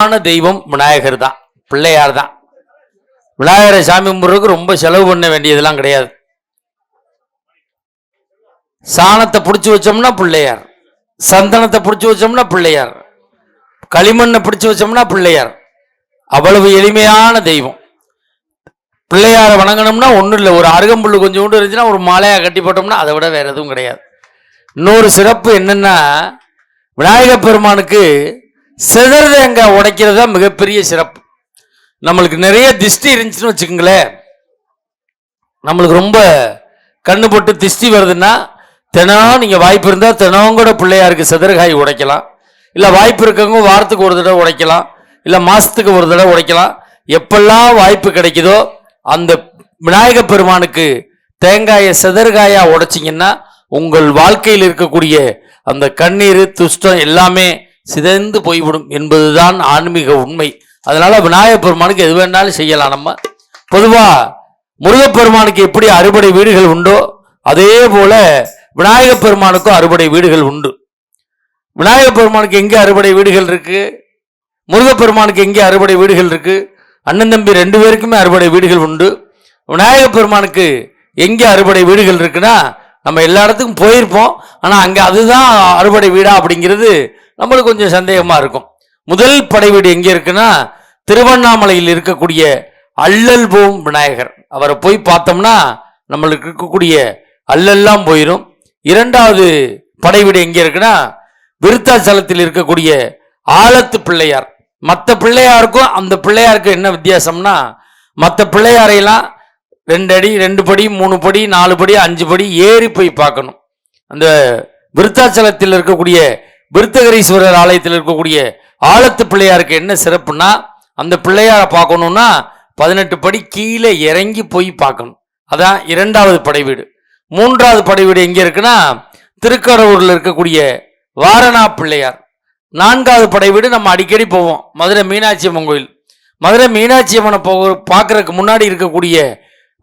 தெய்வம் விநாயகர் தான் பிள்ளையார் தான். விநாயகரை சாமி கும்பிட்றதுக்கு ரொம்ப செலவு பண்ண வேண்டியதெல்லாம் கிடையாது. சாணத்தை பிடிச்சி வச்சோம்னா பிள்ளையார் சந்தனத்தை பிடிச்சி வச்சோம்னா பிள்ளையார் களிமண்ணை பிடிச்சி வச்சோம்னா பிள்ளையார். அவ்வளவு எளிமையான தெய்வம். பிள்ளையாரை வணங்கணும்னா ஒன்றும் இல்லை ஒரு அருகம்புல் கொஞ்சோண்டு இருந்துச்சுன்னா ஒரு மாலையாக கட்டி போட்டோம்னா அதை விட வேற எதுவும் கிடையாது. இன்னொரு சிறப்பு என்னென்னா விநாயகப் பெருமானுக்கு சிதறு தேங்காய் உடைக்கிறது தான் மிகப்பெரிய சிறப்பு. நம்மளுக்கு நிறைய திஷ்டி இருந்துச்சுன்னு வச்சுக்கோங்களேன். நம்மளுக்கு ரொம்ப கண்ணு போட்டு திஷ்டி வருதுன்னா தினம் நீங்கள் வாய்ப்பு இருந்தால் தினம் கூட பிள்ளையாருக்கு சிதறுகாய் உடைக்கலாம். இல்லை வாய்ப்பு இருக்கவங்க வாரத்துக்கு ஒரு தடவை உடைக்கலாம். இல்லை மாதத்துக்கு ஒரு தடவை உடைக்கலாம். எப்பெல்லாம் வாய்ப்பு கிடைக்குதோ அந்த விநாயக பெருமானுக்கு தேங்காயை சிதறுகாயாக உடைச்சிங்கன்னா உங்கள் வாழ்க்கையில் இருக்கக்கூடிய அந்த கண்ணீர் துஷ்டம் எல்லாமே சிதைந்து போய்விடும் என்பதுதான் ஆன்மீக உண்மை. அதனால விநாயகப் பெருமானுக்கு எது வேணாலும் செய்யலாம் நம்ம. பொதுவா முருகப்பெருமானுக்கு எப்படி அறுபடை வீடுகள் உண்டோ அதே போல விநாயகப் பெருமானுக்கும் அறுபடை வீடுகள் உண்டு. விநாயகப் பெருமானுக்கு எங்கே அறுபடை வீடுகள் இருக்கு? முருகப்பெருமானுக்கு எங்கே அறுபடை வீடுகள் இருக்கு? அண்ணன் தம்பி ரெண்டு பேருக்குமே அறுபடை வீடுகள் உண்டு. விநாயகப் பெருமானுக்கு எங்கே அறுபடை வீடுகள் இருக்குன்னா நம்ம எல்லா இடத்துக்கும் போயிருப்போம். ஆனால் அங்கே அதுதான் அறுபடை வீடா அப்படிங்கிறது நம்மளுக்கு கொஞ்சம் சந்தேகமாக இருக்கும். முதல் படை வீடு எங்கே இருக்குன்னா திருவண்ணாமலையில் இருக்கக்கூடிய அள்ளல் விநாயகர். அவரை போய் பார்த்தோம்னா நம்மளுக்கு இருக்கக்கூடிய அல்லெல்லாம் போயிடும் இரண்டாவது படை வீடு எங்கே இருக்குன்னா விருத்தாச்சலத்தில் இருக்கக்கூடிய ஆலத்து பிள்ளையார். மற்ற பிள்ளையாருக்கும் அந்த பிள்ளையாருக்கும் என்ன வித்தியாசம்னா மற்ற பிள்ளையாரையெல்லாம் ரெண்டு அடி ரெண்டு படி மூணு படி நாலு படி அஞ்சு படி ஏறி போய் பார்க்கணும். அந்த விருத்தாச்சலத்தில் இருக்கக்கூடிய விருத்தகரீஸ்வரர் ஆலயத்தில் இருக்கக்கூடிய ஆலத்து பிள்ளையாருக்கு என்ன சிறப்புனா அந்த பிள்ளையாரை பார்க்கணும்னா பதினெட்டு படி கீழே இறங்கி போய் பார்க்கணும். அதான் இரண்டாவது படை வீடு. மூன்றாவது படை வீடு எங்கே இருக்குன்னா திருக்கடவுரில் இருக்கக்கூடிய வாரணா பிள்ளையார். நான்காவது படை வீடு நம்ம அடிக்கடி போவோம். மதுரை மீனாட்சி அம்மன் கோயில். மதுரை மீனாட்சி அம்மனை போக பார்க்கறதுக்கு முன்னாடி இருக்கக்கூடிய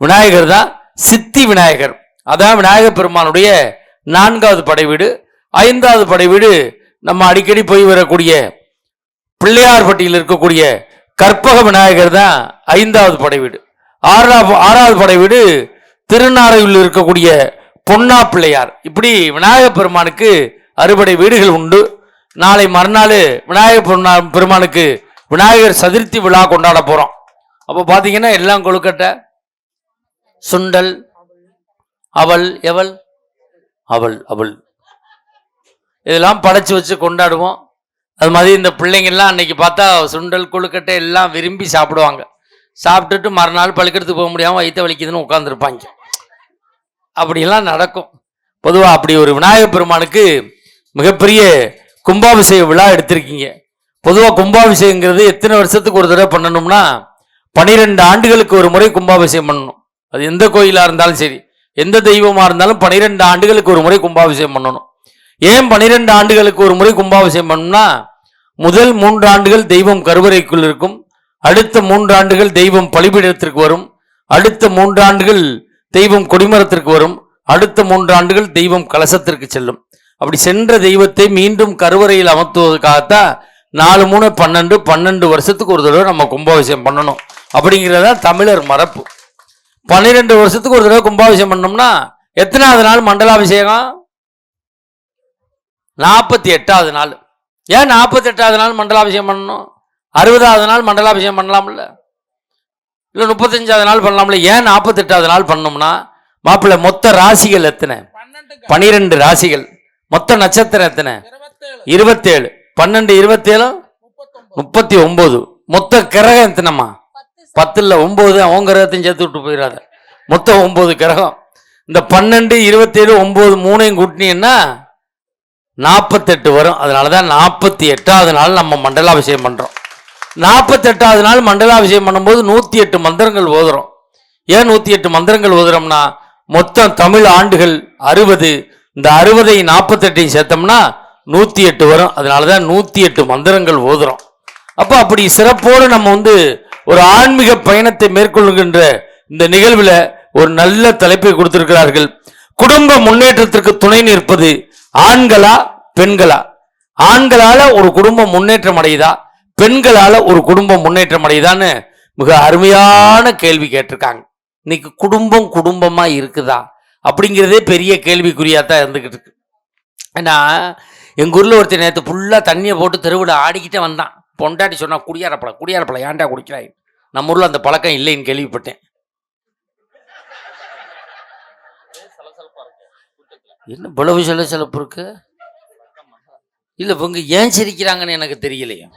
விநாயகர் தான் சித்தி விநாயகர். அதான் விநாயகர் பெருமானுடைய நான்காவது படை வீடு. ஐந்தாவது படை வீடு நம்ம அடிக்கடி போய் வரக்கூடிய பிள்ளையார்பட்டியில் இருக்கக்கூடிய கற்பக விநாயகர் தான் ஐந்தாவது படை வீடு. ஆறாவது ஆறாவது படை வீடு திருநாரையில் இருக்கக்கூடிய பொன்னா பிள்ளையார் இப்படி விநாயகர் பெருமானுக்கு அறுபடை வீடுகள் உண்டு. நாளை மறுநாள் விநாயகர் பெருமானுக்கு விநாயகர் சதுர்த்தி விழா கொண்டாட போகிறோம் அப்போ பார்த்தீங்கன்னா எல்லாம் கொழுக்கட்டை சுண்டல் அவள் எவள் அவள் அவள் இதெல்லாம் படைச்சு வச்சு கொண்டாடுவோம். அது மாதிரி இந்த பிள்ளைங்கள்லாம் அன்னைக்கு பார்த்தா சுண்டல் கொழுக்கட்டை எல்லாம் விரும்பி சாப்பிடுவாங்க. சாப்பிட்டுட்டு மறுநாள் பழுக்கிறதுக்கு போக முடியாமல் வயிற்ற வலிக்குதுன்னு உட்காந்துருப்பாங்க அப்படிலாம் நடக்கும். பொதுவாக அப்படி ஒரு விநாயகர் பெருமானுக்கு மிகப்பெரிய கும்பாபிஷேக விழா எடுத்திருக்கீங்க. பொதுவாக கும்பாபிஷேகங்கிறது எத்தனை வருஷத்துக்கு ஒரு தடவை பண்ணணும்னா பனிரெண்டு ஆண்டுகளுக்கு ஒரு முறை கும்பாபிஷேகம் பண்ணணும். அது எந்த கோயிலாக இருந்தாலும் சரி எந்த தெய்வமாக இருந்தாலும் பனிரெண்டு ஆண்டுகளுக்கு ஒரு முறை கும்பாபிஷேகம் பண்ணணும். ஏன் பனிரெண்டு ஆண்டுகளுக்கு ஒரு முறை கும்பாபிஷேகம் பண்ணோம்னா முதல் மூன்று ஆண்டுகள் தெய்வம் கருவறைக்குள் இருக்கும் அடுத்த மூன்று ஆண்டுகள் தெய்வம் பலிபீடத்திற்கு வரும் அடுத்த மூன்று ஆண்டுகள் தெய்வம் கொடிமரத்திற்கு வரும் அடுத்த மூன்று ஆண்டுகள் தெய்வம் கலசத்திற்கு செல்லும். அப்படி சென்ற தெய்வத்தை மீண்டும் கருவறையில் அமர்த்துவதற்காகத்தான் நாலு மூணு பன்னெண்டு பன்னெண்டு வருஷத்துக்கு ஒரு தடவை நம்ம கும்பாபிஷேகம் பண்ணணும். அப்படிங்கிறதா தமிழர் மரபு. பன்னிரெண்டு வருஷத்துக்கு ஒரு தடவை கும்பாபிஷேகம் பண்ணோம்னா எத்தனாவது நாள் மண்டலாபிஷேகம்? நாற்பத்தி எட்டாவது நாள். ஏன் நாற்பத்தி எட்டாவது நாள் மண்டலாபிஷேகம் பண்ணணும்? அறுபதாவது நாள் மண்டலாபிஷேகம் பண்ணலாம்ல? இல்லை முப்பத்தஞ்சாவது நாள் பண்ணலாம்ல? ஏன் நாற்பத்தெட்டாவது நாள் பண்ணோம்னா மாப்பிள்ளை மொத்த ராசிகள் எத்தனை? பனிரெண்டு ராசிகள். மொத்த நட்சத்திரம் எத்தனை? இருபத்தேழு. பன்னெண்டு இருபத்தேழு? முப்பத்தி ஒன்பது மொத்த கிரகம் எத்தனைம்மா? பத்து இல்லை ஒம்பது. அவன் கிரகத்தையும் சேர்த்து விட்டு போயிடாத மொத்தம் ஒம்பது கிரகம். இந்த பன்னெண்டு இருபத்தேழு ஒம்பது மூணையும் கூட்டினீங்கன்னா நாற்பத்தெட்டு வரும். அதனால தான் நாற்பத்தி எட்டாவது நாள் நம்ம மண்டலாபிஷேகம் பண்ணுறோம் நாற்பத்தெட்டாவது நாள் மண்டலாபிஷேகம் பண்ணும்போது நூற்றி எட்டு மந்திரங்கள் ஓதுறோம். ஏன் நூற்றி எட்டு மந்திரங்கள் ஓதுறோம்னா மொத்தம் தமிழ் ஆண்டுகள் அறுபது. இந்த அறுபதை நாற்பத்தெட்டையும் சேர்த்தோம்னா நூற்றி எட்டு வரும். அதனால தான் நூற்றி எட்டு மந்திரங்கள் ஓதுறோம். அப்போ அப்படி சிறப்போடு நம்ம வந்து ஒரு ஆன்மீக பயணத்தை மேற்கொள்கின்ற இந்த நிகழ்வில் ஒரு நல்ல தலைப்பை கொடுத்திருக்கிறார்கள். குடும்ப முன்னேற்றத்திற்கு துணை நிற்பது ஆண்களா பெண்களா? ஆண்களால ஒரு குடும்பம் முன்னேற்றம் அடையுதா? பெண்களால ஒரு குடும்பம் முன்னேற்றம் அடையுதான்னு மிக அருமையான கேள்வி கேட்டிருக்காங்க. இன்னைக்கு குடும்பம் குடும்பமா இருக்குதா? அப்படிங்கிறதே பெரிய கேள்விக்குறியா தான் இருந்துகிட்டு இருக்கு. ஏன்னா எங்க ஊர்ல ஒருத்தர் நேற்று ஃபுல்லா தண்ணியை போட்டு தெருவில் ஆடிக்கிட்டே வந்தான். பொண்டாட்டி சொன்னா குடியாரப்பழம் குடியாரப்பழம் ஏன்டா குடிக்கிறாய்? நம்ம ஊர்ல அந்த பழக்கம் இல்லைன்னு கேள்விப்பட்டேன். என்ன இவ்வளவு சிலப்பு இருக்கு? இப்போ இவங்க ஏன் சிரிக்கிறாங்கன்னு எனக்கு தெரியலையே.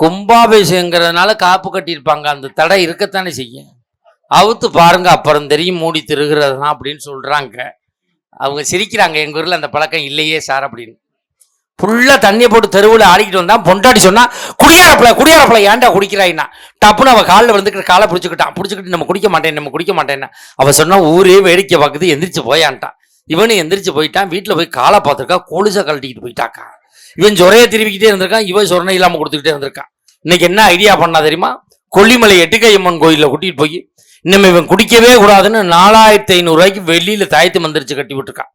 கும்பாபிஷேகங்கிறதுனால காப்பு கட்டியிருப்பாங்க. அந்த தடை இருக்கத்தானே செய்யும். அவுத்து பாருங்க அப்புறம் தெரியும் மூடி திருகிறதுனா அப்படின்னு சொல்கிறாங்க அவங்க சிரிக்கிறாங்க எங்கள் ஊரில் அந்த பழக்கம் இல்லையே சார் அப்படின்னு. ஃபுல்லாக தண்ணியை போட்டு தெருவில் ஆடிக்கிட்டு வந்தான் பொண்டாடி சொன்னா குடியாரப்பில குடியாரப்பல ஏன்டா குடிக்கிறாயின்னா? டப்புன்னு அவள் காலில் விழுந்துக்கிட்டு காலை பிடிச்சிக்கிட்டான் பிடிச்சிக்கிட்டு நம்ம குடிக்க மாட்டேன் நம்ம குடிக்க மாட்டேன்னா? அவள் சொன்னா ஊரே வேடிக்கை பார்க்குது எந்திரிச்சு போயான்ட்டான். இவனு எந்திரிச்சு போயிட்டான் வீட்டில் போய் காலை பார்த்துருக்கா கொலுசை கழட்டிக்கிட்டு போயிட்டாக்கா. இவன் ஜொரையை திருவிக்கிட்டே இருந்திருக்கான் இவன் சொரணை இல்லாமல் கொடுத்துக்கிட்டே இருந்திருக்கான் இன்னைக்கு என்ன ஐடியா பண்ணா தெரியுமா? கொல்லிமலை எட்டுக்கையம்மன் கோயிலில் கூட்டிகிட்டு போய் இன்னும் இவன் குடிக்கவே கூடாதுன்னு நாலாயிரத்தி ஐநூறுரூவாய்க்கு வெளியில் தாயத்து மந்திரிச்சு கட்டி விட்டுருக்கான்.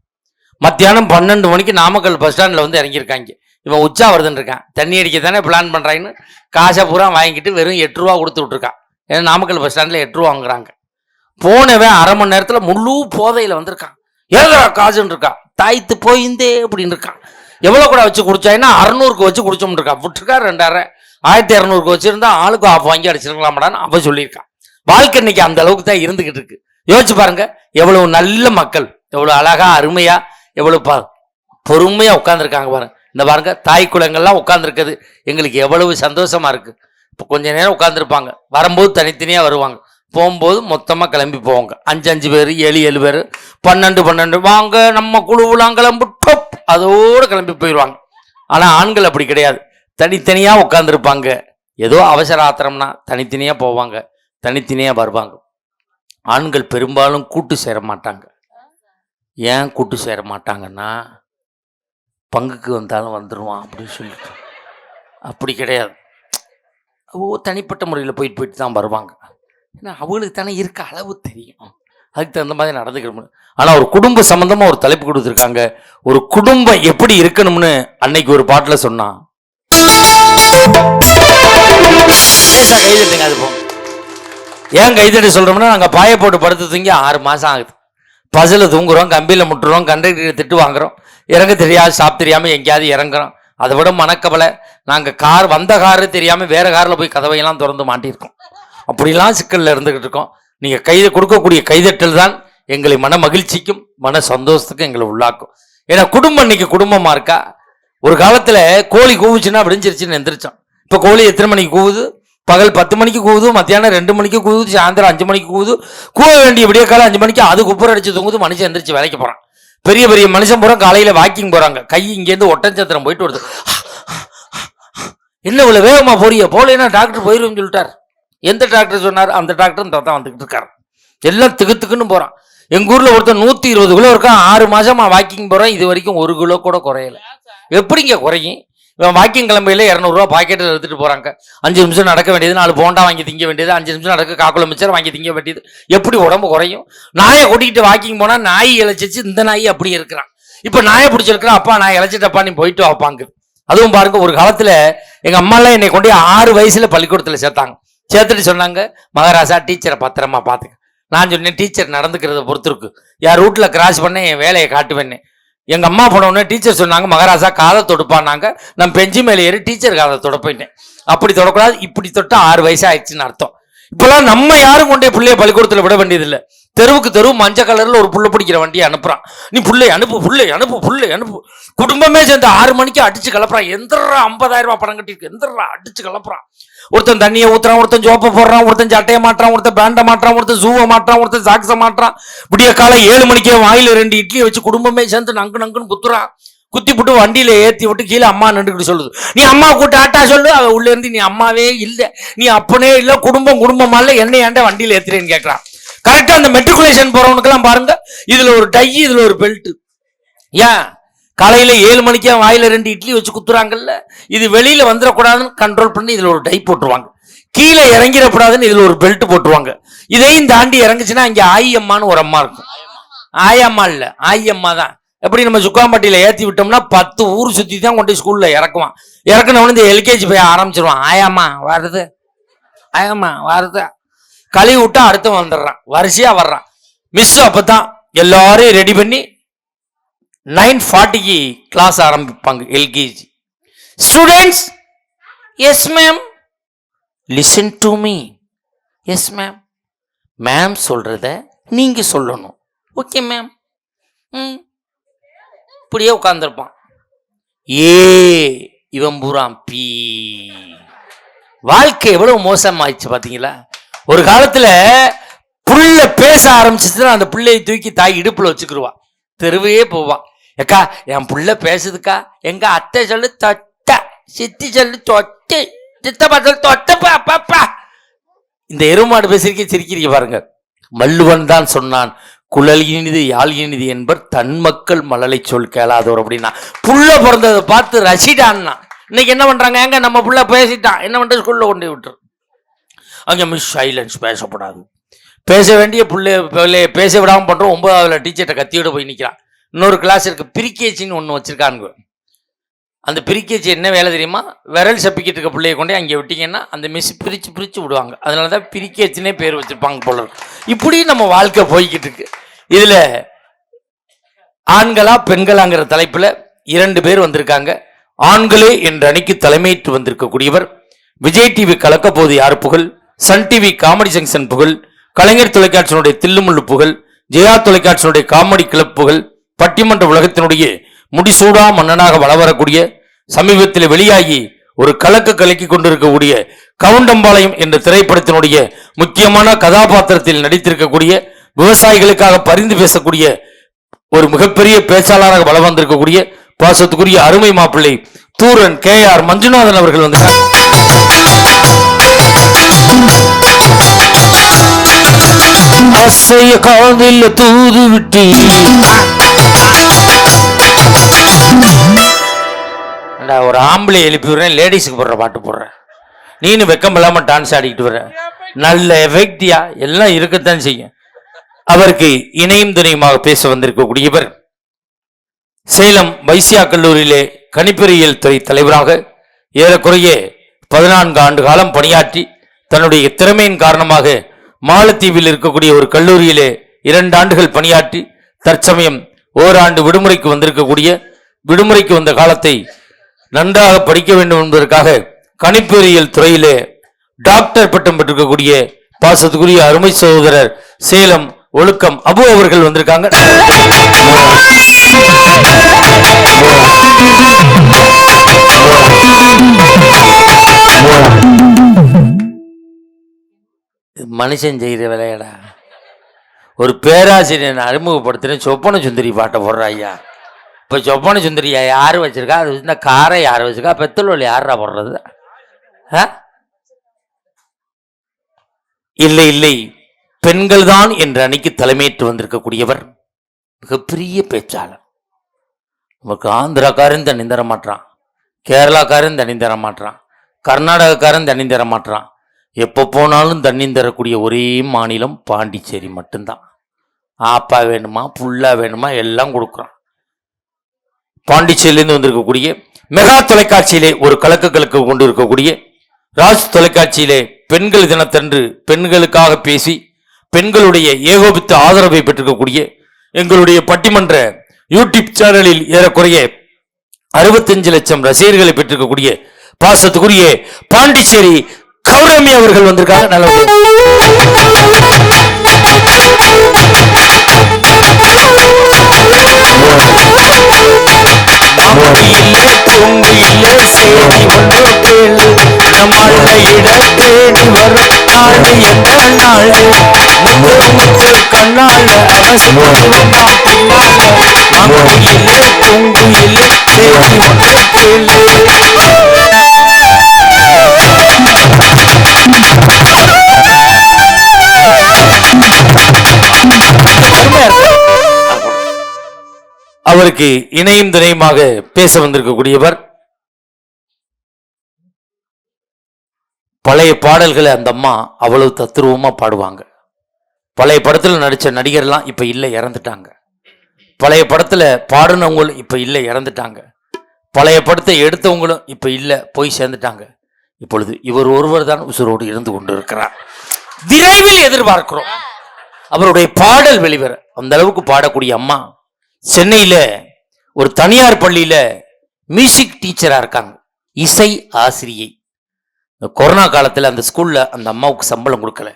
மத்தியானம் பன்னெண்டு மணிக்கு நாமக்கல் பஸ் ஸ்டாண்டில் வந்து இறங்கியிருக்காங்க. இவன் வருதுன்னு இருக்கான். தண்ணி அடிக்க தானே பிளான் பண்ணுறாங்கன்னு காசை பூரா வாங்கிட்டு வெறும் எட்டு ரூபா கொடுத்து விட்ருக்கான் ஏன்னா நாமக்கல் பஸ் ஸ்டாண்டில் எட்டு ரூபா வாங்குறாங்க. போனவன் அரை மணி நேரத்தில் முழு போதையில் வந்திருக்கான். ஏதா காசுன்னு இருக்கான். தாய்த்து போயிருந்தே அப்படின்னு இருக்கான். எவ்வளோ கூட வச்சு குடிச்சாயின்னா அறநூறுக்கு வச்சு குடிச்சோம்னு இருக்கான். விட்டுருக்கா ரெண்டாயிரம். ஆயிரத்தி இரநூறுக்கு வச்சுருந்தா ஆளுக்கு ஆஃப் வாங்கி அடிச்சிருக்கலாமடான்னு அவன் சொல்லியிருக்கான். வாழ்க்கை இன்னைக்கு அந்த அளவுக்கு தான் இருந்துகிட்டு இருக்கு. யோசிச்சு பாருங்க. எவ்வளவு நல்ல மக்கள். எவ்வளோ அழகா அருமையாக எவ்வளவு பா பொறுமையா உட்காந்துருக்காங்க பாருங்க. இந்த பாருங்க தாய் குளங்கள்லாம் உட்காந்துருக்குது எங்களுக்கு எவ்வளவு சந்தோஷமா இருக்கு. இப்போ கொஞ்ச நேரம் உட்காந்துருப்பாங்க வரும்போது தனித்தனியா வருவாங்க. போகும்போது மொத்தமாக கிளம்பி போவாங்க. அஞ்சு அஞ்சு பேர் ஏழு ஏழு பேர் பன்னெண்டு பன்னெண்டு. வாங்க நம்ம குழுவுலாம் கிளம்பு டொப் அதோடு கிளம்பி போயிடுவாங்க. ஆனால் ஆண்கள் அப்படி கிடையாது. தனித்தனியாக உட்காந்துருப்பாங்க ஏதோ அவசர ஆத்திரம்னா தனித்தனியாக போவாங்க. தனித்தனியாக வருவாங்க. ஆண்கள் பெரும்பாலும் கூட்டு சேர மாட்டாங்க. ஏன் கூட்டு சேர மாட்டாங்கன்னா பங்குக்கு வந்தாலும் வந்துடுவான் அப்படின்னு சொல்லிட்டு. அப்படி கிடையாது. ஓ தனிப்பட்ட முறையில் போயிட்டு போயிட்டு தான் வருவாங்க. ஏன்னா அவங்களுக்கு தானே இருக்க அளவு தெரியும். அதுக்கு தகுந்த மாதிரி நடந்துக்கணும் ஆனால் ஒரு குடும்ப சம்மந்தமாக ஒரு தலைப்பு கொடுத்துருக்காங்க. ஒரு குடும்பம் எப்படி இருக்கணும்னு அன்னைக்கு ஒரு பாட்டில் சொன்னான். கைதட்டுங்க அது ஏன் கைதட்டு சொல்கிறோம்னா நாங்கள் பாய போட்டு படுத்து தூங்கி ஆறு மாதம் ஆகுது. பஸ்ஸில் தூங்குறோம் கம்பியில் முட்டுறோம் கண்டக்டர் திட்டு வாங்குறோம். இறங்க தெரியாது ஸ்டாப் தெரியாமல் எங்கேயாவது இறங்குறோம். அதை விட மனக்கவலை நாங்கள் கார் வந்த காரு தெரியாமல் வேறு காரில் போய் கதவையெல்லாம் திறந்து மாட்டியிருக்கோம். அப்படிலாம் சிக்கலில் இருந்துக்கிட்டு இருக்கோம். நீங்கள் கைது கொடுக்கக்கூடிய கைதட்டல் தான் எங்களை மன மகிழ்ச்சிக்கும் மன சந்தோஷத்துக்கும் எங்களை உள்ளாக்கும். ஏன்னா குடும்பம் இன்னைக்கு குடும்பமாக இருக்கா? ஒரு காலத்தில் கோழி கூவுச்சுன்னா விடிஞ்சிருச்சுன்னு எந்திரிச்சோம். இப்போ கோழி எத்தனை மணிக்கு கூவுது? பகல் பத்து மணிக்கு கூவுது மத்தியானம் ரெண்டு மணிக்கு கூவுது சாயந்தரம் அஞ்சு மணிக்கு கூவுது. கூவ வேண்டிய விடிய காலம் அஞ்சு மணிக்கு அது குப்புற அடிச்சு தூங்குது மனுஷன் எந்திரிச்சு வேலைக்கு போறான். பெரிய பெரிய மனுஷன் பூரா காலையில வாக்கிங் போறாங்க. கை இங்கேருந்து ஒட்டஞ்சத்திரம் போயிட்டு வருது. என்ன இவ்வளவு வேகமா போறிய? போலேன்னா டாக்டர் போயிருன்னு சொல்லிட்டார். எந்த டாக்டர் சொன்னார்? அந்த டாக்டர் தான் வந்துகிட்டு இருக்காரு. எல்லாம் திகு திக்குன்னு போறான். எங்க ஊர்ல ஒருத்தன் நூத்தி இருபது கிலோ இருக்கான். ஆறு மாசமா வாக்கிங் போறான். இது வரைக்கும் ஒரு கிலோ கூட குறையல. எப்படிங்க குறையும்? இவன் வாக்கிங் கிளம்பையில இரநூறுவா பாக்கெட்டில் எடுத்துட்டு போறாங்க. அஞ்சு நிமிஷம் நடக்க வேண்டியது நாலு போண்டா வாங்கி திங்க வேண்டியது அஞ்சு நிமிஷம் நடக்க காக்குள்ள மிச்சர் வாங்கி திங்க வேண்டியது. எப்படி உடம்பு குறையும்? நாயை கூட்டிகிட்டு வாக்கிங் போனா நாய் இழைச்சிச்சு இந்த நாய் அப்படி இருக்கிறான். இப்போ நாயை பிடிச்சிருக்கிறான் அப்பா நான் இழைச்சிட்டப்பா நீ போயிட்டு வாப்பாங்க அதுவும் பாருங்க ஒரு காலத்துல எங்க அம்மாலாம் என்னை கொண்டு ஆறு வயசுல பள்ளிக்கூடத்துல சேர்த்தாங்க. சேர்த்துட்டு சொன்னாங்க மகாராஜா டீச்சரை பத்திரமா பாத்துக்க. நான் சொன்னேன் டீச்சர் நடந்துக்கிறத பொறுத்து இருக்கு யார் ரூட்ல கிராஸ் பண்ண என் வேலையை காட்டுவேன்னு. எங்க அம்மா போன உடனே டீச்சர் சொன்னாங்க மகாராஜா காதை தொடுப்பானாங்க நான் பெஞ்சு மேலே ஏறி டீச்சர் காதை தொடப்பேன் அப்படி தொடக்கூடாது இப்படி தொட்டால் ஆறு வயசு ஆயிடுச்சுன்னு அர்த்தம். இப்பெல்லாம் நம்ம யாரும் கொண்டே பிள்ளைய பள்ளிக்கூடத்துல விட வேண்டியதில்லை. தெருவுக்கு தெரு மஞ்சள் கலர்ல ஒரு புள்ள பிடிக்கிற வண்டியை அனுப்புறான். நீ புள்ளை அனுப்பு புள்ளை அனுப்பு புள்ளை அனுப்பு. குடும்பமே சேர்ந்து ஆறு மணிக்கு அடிச்சு கலப்புறான். எந்திரா ஐம்பதாயிரம் ரூபாய் பணம் கட்டிருக்கு எந்திரா அடிச்சு கிளப்புறான் ஒருத்தன் தண்ணியை ஊத்துறான் ஒருத்தன் ஜோப்பை போடுறான் ஒருத்தன் சட்டையை மாட்டுறான் ஒருத்தன் பேண்டை மாட்டுறான் ஒருத்தன் ஜூவை மாட்டுறான் ஒருத்தன் சாக்ஸை மாட்டுறான். விடிய காலை ஏழு மணிக்கே வாயில் ரெண்டு இட்லியை வச்சு குடும்பமே சேர்ந்து நங்கு நங்குன்னு குத்துறான் குத்தி போட்டு வண்டியில ஏத்தி விட்டு கீழே அம்மா நின்றுக்கிட்டு சொல்லுது. நீ அம்மா கூட்ட ஆட்டா சொல்லு அவ உள்ள இருந்து நீ அம்மாவே இல்லை நீ அப்பனே இல்லை குடும்பம் குடும்பமா இல்லை என்ன ஏன்டா வண்டியில ஏத்துறேன்னு கேக்குறான் கரெக்டா அந்த மெட்ரிகுலேஷன் போறவனுக்கெல்லாம் பாருங்க இதுல ஒரு டை இதுல ஒரு பெல்ட் ஏன்? காலையில் ஏழு மணிக்கே வாயில் ரெண்டு இட்லி வச்சு குத்துறாங்கல்ல? இது வெளியில் வந்துடக்கூடாதுன்னு கண்ட்ரோல் பண்ணி இதில் ஒரு டை போட்டுருவாங்க. கீழே இறங்கிடக்கூடாதுன்னு இதில் ஒரு பெல்ட் போட்டுருவாங்க. இதையும் தாண்டி இறங்குச்சுன்னா இங்கே ஆயி அம்மான்னு ஒரு அம்மா இருக்கும். ஆயம்மா இல்லை ஆயம்மா தான். எப்படி நம்ம சுக்காம்பட்டியில் ஏற்றி விட்டோம்னா பத்து ஊர் சுற்றி தான் கொண்டு போய் ஸ்கூலில் இறக்குவான். இறக்குனவனு இந்த எல்கேஜி போய் ஆரம்பிச்சிருவான். ஆயாம்மா வருது. ஆயாம்மா வருது. கழுவி விட்டா அடுத்து வந்துடுறான். வரிசையாக வர்றான். மிஸ் அப்பதான் எல்லாரையும் ரெடி பண்ணி நைன் ஃபார்ட்டிக்கு கிளாஸ் ஆரம்பிப்பாங்க LKG. Students yes ma'am listen to me yes ma'am ma'am சொல்கிறத நீங்கள் சொல்லணும். ஓகே மேம் ம். இப்படியே உட்காந்துருப்பான் ஏ இவன் பூராம் பி வாழ்க்கை எவ்வளோ மோசமாயிடுச்சு பார்த்தீங்களா ஒரு காலத்தில் புள்ள பேச ஆரம்பிச்சிச்சுன்னா அந்த பிள்ளையை தூக்கி தாய் இடுப்பில் வச்சுக்கிடுவான் தெருவே போவான் ஏக்கா என் புள்ள பேசுதுக்கா. எங்க அத்தை சொல்லு தொட்ட சித்தி சொல்லு தொட்டு சித்தப்பா சொல்லு தொட்டப்பா பாப்பா இந்த எருமாடு பேசிருக்கே சிரிக்கிறீங்க பாருங்க. மல்லுவன் தான் சொன்னான் குழல் இனிது யாழ் இனிது என்பர் தன் மக்கள் மழலை சொல் கேளாதவர் அப்படின்னா. புள்ள பிறந்ததை பார்த்து ரசிடான்னா. இன்னைக்கு என்ன பண்றாங்க? எங்க நம்ம புள்ள பேசிட்டான். என்ன பண்றது? ஸ்கூல்ல கொண்டு விட்டுரு. அங்க மிஸ் சைலன்ஸ் பேசப்படாது. பேச வேண்டிய பிள்ளை பிள்ளைய பேச விடாம பண்றோம். ஒன்பதாவதுல டீச்சர்கிட்ட கத்தியோட போய் நிற்கிறான் இன்னொரு கிளாஸ் இருக்குது பிரிக்கேச்சின்னு ஒன்று வச்சுருக்கானுங்க அந்த பிரிக்கேச்சி என்ன வேலை தெரியுமா? விரல் சப்பிக்கிட்டு இருக்க பிள்ளைய கொண்டே அங்கே விட்டிங்கன்னா அந்த மிஸ் பிரித்து பிரித்து விடுவாங்க. அதனால தான் பிரிக்கேச்சினே பேர் வச்சுருப்பாங்க போல இருக்கு. இப்படி நம்ம வாழ்க்கை போய்கிட்டு இருக்கு. இதில் ஆண்களா பெண்களாங்கிற தலைப்பில் இரண்டு பேர் வந்திருக்காங்க. ஆண்களே என்ற அணிக்கு தலைமையிட்டு வந்திருக்கக்கூடியவர் விஜய் டிவி கலக்க போது யார் புகழ்? சன் டிவி காமெடி ஜங்ஷன் புகழ் கலைஞர் தொலைக்காட்சியினுடைய தில்லுமுள்ளு புகழ் ஜெயா தொலைக்காட்சியினுடைய காமெடி கிளப் புகழ் பட்டிமன்ற உலகத்தினுடைய முடிசூடா மன்னனாக வளவரக்கூடிய சமீபத்தில் வெளியாகி ஒரு கலக்க கலக்கி கொண்டிருக்கக்கூடிய கவுண்டம்பாளையம் என்ற திரைப்படத்தினுடைய முக்கியமான கதாபாத்திரத்தில் நடித்திருக்கக்கூடிய விவசாயிகளுக்காக பரிந்து பேசக்கூடிய ஒரு மிகப்பெரிய பேச்சாளராக வளம் வந்திருக்கக்கூடிய பாசத்துக்குரிய அருமை மாப்பிள்ளை தூரன் கே ஆர் மஞ்சுநாதன் அவர்கள் வந்து அசைய காதில் தூது விட்டு நான் ஒரு ஆம்பளை எழுப்பி விடுறேன் லேடிஸுக்கு போடுற பாட்டு போடுறேன். நீனு வெக்கம் இல்லாமல் டான்ஸ் ஆடிக்கிட்டு வர. நல்ல எஃபெக்டியா எல்லாம் இருக்கத்தான் செய்யும். அவருக்கு இணையும் துணையுமாக பேச வந்திருக்கக்கூடியவர் சேலம் வைசியா கல்லூரியிலே கணிப்பொறியியல் துறை தலைவராக ஏறக்குறைய பதினான்கு ஆண்டு காலம் பணியாற்றி தன்னுடைய திறமையின் காரணமாக மாலத்தீவில் இருக்கக்கூடிய ஒரு கல்லூரியிலே இரண்டு ஆண்டுகள் பணியாற்றி தற்சமயம் ஓராண்டு விடுமுறைக்கு வந்திருக்கக்கூடிய விடுமுறைக்கு வந்த காலத்தை நன்றாக படிக்க வேண்டும் என்பதற்காக கணிப்பொறியியல் துறையிலே டாக்டர் பட்டம் பெற்றிருக்கக்கூடிய பாசத்துக்குரிய அருமை சகோதரர் சேலம் ஒழுக்கம் அபு அவர்கள் வந்திருக்காங்க. மனுஷன் செய்கிற விளையாடா ஒரு பேராசிரியர் அறிமுகப்படுத்துறேன். சொப்பன சுந்தரி பாட்டை போடுற ஐயா. இப்போ சொப்பன சுந்தரியா யார் வச்சுருக்கா? அது இந்த காரை யார் வச்சுருக்கா? பெத்தலோல் யாரா போடுறது? ஆ? இல்லை இல்லை. பெண்கள் தான் என்ற அணிக்கு தலைமையேற்று வந்திருக்கக்கூடியவர் மிகப்பெரிய பேச்சாளர். நமக்கு ஆந்திராக்காரன் தண்ணி தர மாட்டான் கேரளாக்காரன் தண்ணி தர மாட்டான் கர்நாடகக்காரன் தண்ணி தர மாட்டான் எப்போ போனாலும் தண்ணி தரக்கூடிய ஒரே மாநிலம் பாண்டிச்சேரி மட்டும்தான். ஆப்பா வேணுமா புல்லா வேணுமா எல்லாம் கொடுக்குறான். பாண்டிச்சேரியிலிருந்து வந்திருக்கக்கூடிய மெகா தொலைக்காட்சியிலே ஒரு கலக்கு கொண்டு இருக்கக்கூடிய ராஜ் தொலைக்காட்சியிலே பெண்கள் தினத்தன்று பெண்களுக்காக பேசி பெண்களுடைய ஏகோபித்த ஆதரவை பெற்றிருக்கக்கூடிய எங்களுடைய பட்டிமன்ற யூடியூப் சேனலில் ஏறக்குறைய அறுபத்தஞ்சு லட்சம் ரசிகர்களை பெற்றிருக்கக்கூடிய பாசத்துக்குரிய பாண்டிச்சேரி கௌரமி அவர்கள் வந்திருக்காங்க. நல்ல மாமடியிலே பூங்குயிலே செய்தி ஒன்று கேளு நம்மள இட தேடி வரும் நாள் எந்த நாள்? முத்து முத்து கண்ணால அவசியம் இல்லை மாமடியிலே இல்லை செய்தி ஒன்று கேளு அவருக்கு இணையும் துணையுமாக பேச வந்திருக்கக்கூடியவர் பழைய பாடல்களை அந்த அம்மா அவ்வளவு தத்துருவமாக பாடுவாங்க. பழைய படத்துல நடிச்ச நடிகர்லாம் இப்ப இல்லை இறந்துட்டாங்க. பழைய படத்துல பாடினவங்களும் இப்ப இல்லை இறந்துட்டாங்க. பழைய படத்தை எடுத்தவங்களும் இப்ப இல்லை போய் சேர்ந்துட்டாங்க. இப்பொழுது இவர் ஒருவர் தான் உசுரோடு இருந்து கொண்டு இருக்கிறார் விரைவில் எதிர்பார்க்கிறோம். அவருடைய பாடல் வெளிவர அந்த அளவுக்கு பாடக்கூடிய அம்மா சென்னையில் ஒரு தனியார் பள்ளியில் மியூசிக் டீச்சராக இருக்காங்க. இசை ஆசிரியை. இந்த கொரோனா காலத்தில் அந்த ஸ்கூலில் அந்த அம்மாவுக்கு சம்பளம் கொடுக்கல.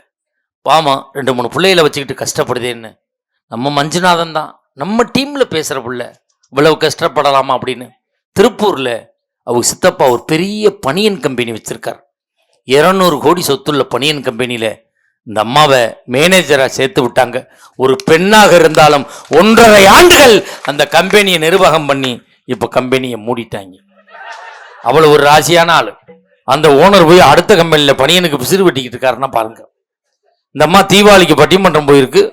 பாமா ரெண்டு மூணு பிள்ளைகளை வச்சுக்கிட்டு கஷ்டப்படுதேன்னு. நம்ம மஞ்சுநாதன் தான். நம்ம டீமில் பேசுகிற பிள்ள இவ்வளவு கஷ்டப்படலாமா அப்படின்னு திருப்பூரில் அவங்க சித்தப்பா ஒரு பெரிய பனியன் கம்பெனி வச்சுருக்கார். இரநூறு கோடி சொத்துள்ள பனியன் கம்பெனியில் இந்த அம்மாவை மேனேஜராக சேர்த்து விட்டாங்க. ஒரு பெண்ணாக இருந்தாலும் ஒன்றரை ஆண்டுகள் அந்த கம்பெனியை நிர்வாகம் பண்ணி இப்போ கம்பெனியை மூடிட்டாங்க. அவ்வளவு ஒரு ராசியான ஆள். அந்த ஓனர் போய் அடுத்த கம்பெனியில் பனியனுக்கு பிசிறு வெட்டிக்கிட்டு இருக்காருன்னா பாருங்க. இந்த அம்மா தீபாவளிக்கு பட்டிமன்றம் போயிருக்கு.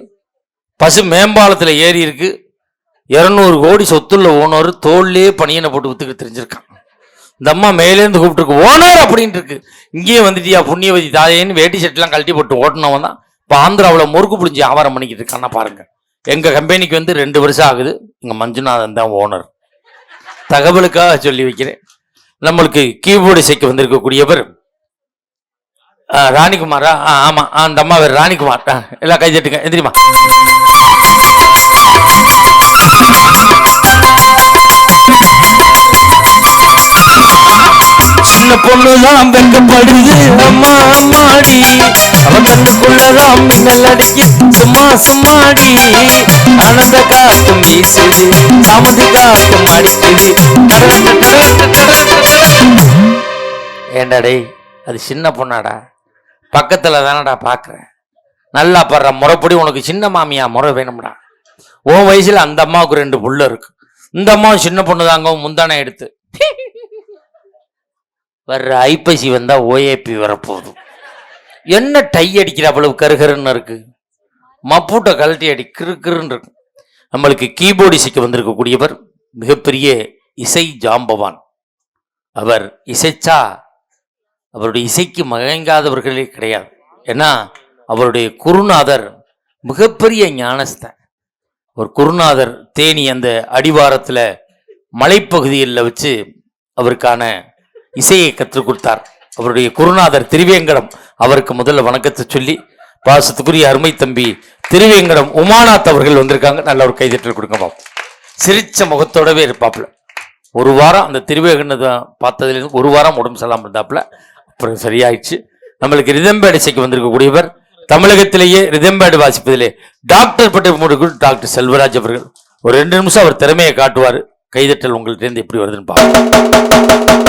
பசு மேம்பாலத்தில் ஏறி இருக்கு. இரநூறு கோடி சொத்துள்ள ஓனர் தோல்லே பனியனை போட்டு வித்துக்கிட்டு தெரிஞ்சிருக்கான். இந்த அம்மா மேலேருந்து கூப்பிட்டுருக்கு ஓனர் அப்படின்ட்டு இருக்கு இங்கேயே வந்துட்டியா புண்ணியவதி தாயேன்னு வேட்டி ஷர்ட்லாம் கழட்டி போட்டு ஓட்டினவன் தான். இப்போ ஆந்திராவில் முறுக்கு பிடிஞ்சி வியாபாரம் பண்ணிக்கிட்டு இருக்கான்னா பாருங்க. எங்கள் கம்பெனிக்கு வந்து ரெண்டு வருஷம் ஆகுது. இங்கே மஞ்சுநாதன் தான் ஓனர் தகவலுக்காக சொல்லி வைக்கிறேன். நம்மளுக்கு கீபோர்டு இசைக்கு வந்திருக்கக்கூடியவர் ஆ, ராணிகுமாரா. ஆ, ஆமாம் ஆ, அந்த அம்மா வேறு ராணிகுமார். ஆ, எல்லாம் கைதட்டுங்க எந்திரிமா சின்ன பொண்ணுதான் வெக்கப்படுது. அம்மா அம்மாடி. அவன் கண்ணுக்குள்ளதான் மின்னல் அடிக்கு சும்மா சும்மாடி. அனந்த காத்தும் வீசுது. சாமதி காத்தும் அடிக்குது. ஏண்டாடே அது சின்ன பொண்ணாடா? பக்கத்தில் தானடா பார்க்குறேன் நல்லா படுற முறைப்படி உனக்கு சின்ன மாமியா முறை வேணும்டா. உன் வயசில் அந்த அம்மாவுக்கு ரெண்டு புள்ள இருக்கு. இந்த அம்மாவும் சின்ன பொண்ணு தாங்க முந்தானை எடுத்து. வர்ற ஐப்பசி வந்தால் ஓஏபி வரப்போகுது. என்ன டை அடிக்கிற அவ்வளவு கருகருன்னு இருக்குது மப்பூட்டை கழட்டி அடி கிறு இருக்கும் நம்மளுக்கு கீபோர்டு இசைக்கு வந்திருக்கக்கூடியவர் மிகப்பெரிய இசை ஜாம்பவான். அவர் இசைச்சா அவருடைய இசைக்கு மயங்காதவர்களே கிடையாது. ஏன்னா அவருடைய குருநாதர் மிகப்பெரிய ஞானஸ்தன். ஒரு குருநாதர் தேனி அந்த அடிவாரத்தில் மலைப்பகுதியில் வச்சு அவருக்கான இசையை கற்றுக் கொடுத்தார். அவருடைய குருநாதர் திருவேங்கடம் அவருக்கு முதல்ல வணக்கத்தை சொல்லி பாசத்துக்குரிய அருமை தம்பி திருவேங்கடம் உமாநாத் அவர்கள் வந்திருக்காங்க. நல்ல ஒரு கைதட்டல் கொடுங்க பாப்போம். சிரிச்ச முகத்தோடவே இருப்பாப்புல. ஒரு வாரம் அந்த திருவேகனத்தை பார்த்ததுலேருந்து ஒரு வாரம் உடம்பு சரியில்லாம இருந்தாப்புல. அப்புறம் சரியாயிடுச்சு. நம்மளுக்கு ரிதம்பேடு இசைக்கு வந்திருக்கக்கூடியவர் தமிழகத்திலேயே ரிதம்பேடு வாசிப்பதிலே டாக்டர் பட்டம் முடிக்கும் டாக்டர் செல்வராஜ் அவர்கள். ஒரு ரெண்டு நிமிஷம் அவர் திறமையை காட்டுவார். கைதட்டல் உங்கள்கிட்ட இருந்து எப்படி வருதுன்னு பார்ப்போம்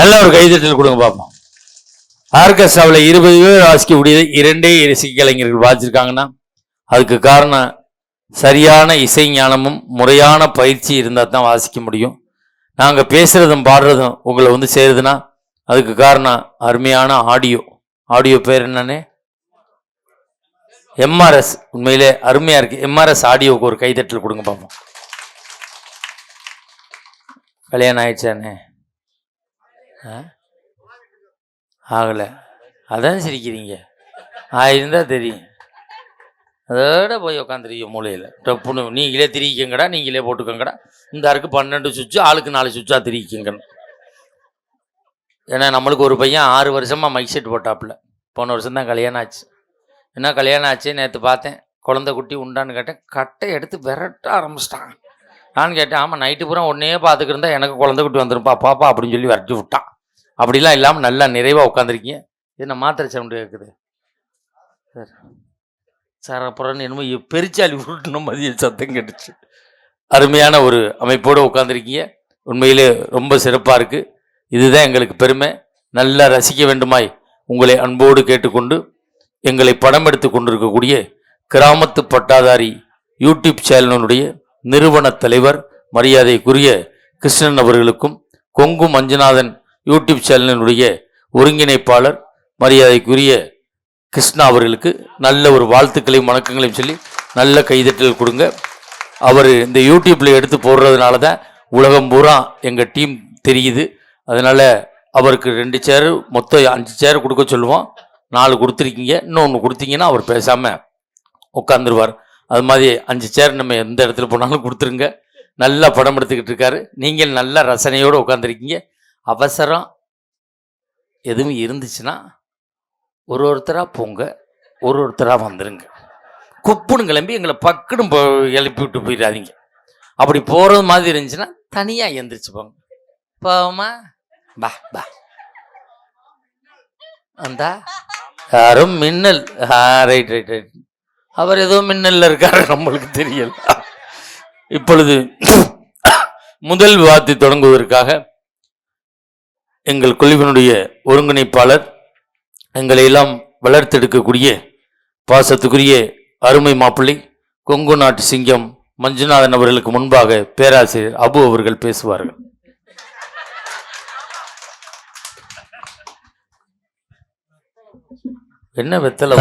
நல்ல ஒரு கைதட்டல் கொடுங்க பார்ப்போம் ஆர்கெஸ்ட்ராவில் இருபது பேர் வாசிக்கக்கூடிய இரண்டே இசைக்கலைஞர்கள் வாசிச்சிருக்காங்கன்னா அதுக்கு காரணம் சரியான இசை ஞானமும் முறையான பயிற்சி இருந்தால் தான் வாசிக்க முடியும். நாங்கள் பேசுகிறதும் பாடுறதும் உங்களை வந்து சேருதுன்னா அதுக்கு காரணம் அருமையான ஆடியோ. ஆடியோ பேர் என்னன்னு? எம்ஆர்எஸ். உண்மையிலே அருமையாக இருக்குது எம்ஆர்எஸ் ஆடியோவுக்கு ஒரு கைதட்டல் கொடுங்க பார்ப்போம் கல்யாணம் ஆயிடுச்சானே ஆகலை. அதான் சிரிக்கிறீங்க. ஆயிருந்தா தெரியும். அதோட போய் உக்காந்துருக்கீங்க மூலையில். டப்புன்னு நீங்களே திரிக்கங்கடா நீங்களே போட்டுக்கங்கடா. இந்த அருக்கு பன்னெண்டு சுவிட்சு ஆளுக்கு நாலு சுவிட்சாக திரிக்கங்கன்னு. ஏன்னா நம்மளுக்கு ஒரு பையன் ஆறு வருஷமாக மைக் செட் போட்டாப்புல. போன வருஷம் தான் கல்யாணம் ஆச்சு. என்ன கல்யாணம் ஆச்சு நேற்று பார்த்தேன். குழந்தை குட்டி உண்டான்னு கேட்டேன். கட்டை எடுத்து விரட்ட ஆரம்பிச்சிட்டான் நான் கேட்டேன் ஆமாம் நைட்டு பூரா ஒன்னே பார்த்துக்கிருந்தா எனக்கு குழந்தை குட்டி வந்துருப்பா பாப்பா அப்படின்னு சொல்லி விரட்டி விட்டான் அப்படிலாம் இல்லாமல் நல்லா நிறைவாக உட்காந்துருக்கீங்க என்ன மாத்திரை சவுண்டு கேட்குது சார் சார் அப்புறம் என்னமோ இ- பெருச்சாலி உருட்டின மதிய சத்தம் கேட்டுச்சு. அருமையான ஒரு அமைப்போடு உட்காந்துருக்கீங்க உண்மையிலே ரொம்ப சிறப்பாக இருக்குது இதுதான் எங்களுக்கு பெருமை. நல்லா ரசிக்க வேண்டுமாய் உங்களை அன்போடு கேட்டுக்கொண்டு எங்களை படம் எடுத்து கொண்டிருக்கக்கூடிய கிராமத்து பட்டாதாரி யூடியூப் சேனலுடைய நிறுவன தலைவர் மரியாதைக்குரிய கிருஷ்ணன் அவர்களுக்கும் கொங்கு மஞ்சுநாதன் யூடியூப் சேனலினுடைய ஒருங்கிணைப்பாளர் மரியாதைக்குரிய கிருஷ்ணா அவர்களுக்கு நல்ல ஒரு வாழ்த்துக்களையும் வணக்கங்களையும் சொல்லி நல்ல கைதட்டல் கொடுங்க. அவர் இந்த யூடியூப்பில் எடுத்து போடுறதுனால தான் உலகம் பூரா எங்கள் டீம் தெரியுது. அதனால் அவருக்கு ரெண்டு சேர் மொத்தம் அஞ்சு சேர் கொடுக்க சொல்லுவோம். நாலு கொடுத்துருக்கீங்க. இன்னொன்று கொடுத்தீங்கன்னா அவர் பேசாமல் உட்காந்துருவார் அது மாதிரி அஞ்சு சேர் நம்ம எந்த இடத்துல போனாலும் கொடுத்துருங்க. நல்லா படம் எடுத்துக்கிட்டு இருக்காரு. நீங்கள் நல்லா ரசனையோடு உட்காந்துருக்கீங்க அவசரம் எதுவும் இருந்துச்சுன்னா ஒரு ஒருத்தராக போங்க. ஒரு ஒருத்தராக வந்துருங்க. குப்புன்னு கிளம்பி எங்களை பக்குன்னு போ எழுப்பி விட்டு போயிடாதீங்க. அப்படி போகிறது மாதிரி இருந்துச்சுன்னா தனியாக எந்திரிச்சு போங்க. போவோமா? பா பா அந்த யாரும் மின்னல். ஆ ரைட் ரைட் ரைட் அவர் ஏதோ மின்னல்ல இருக்காரு நம்மளுக்கு தெரியல. இப்பொழுது முதல் விவாதத்தை தொடங்குவதற்காக எங்கள் குழுவினுடைய ஒருங்கிணைப்பாளர் எங்களை எல்லாம் வளர்த்தெடுக்கக்கூடிய பாசத்துக்குரிய அருமை மாப்பிள்ளை கொங்கு நாட்டு சிங்கம் மஞ்சுநாதன் அவர்களுக்கு முன்பாக பேராசிரியர் அபு அவர்கள் பேசுவார்கள். என்ன வெத்தலை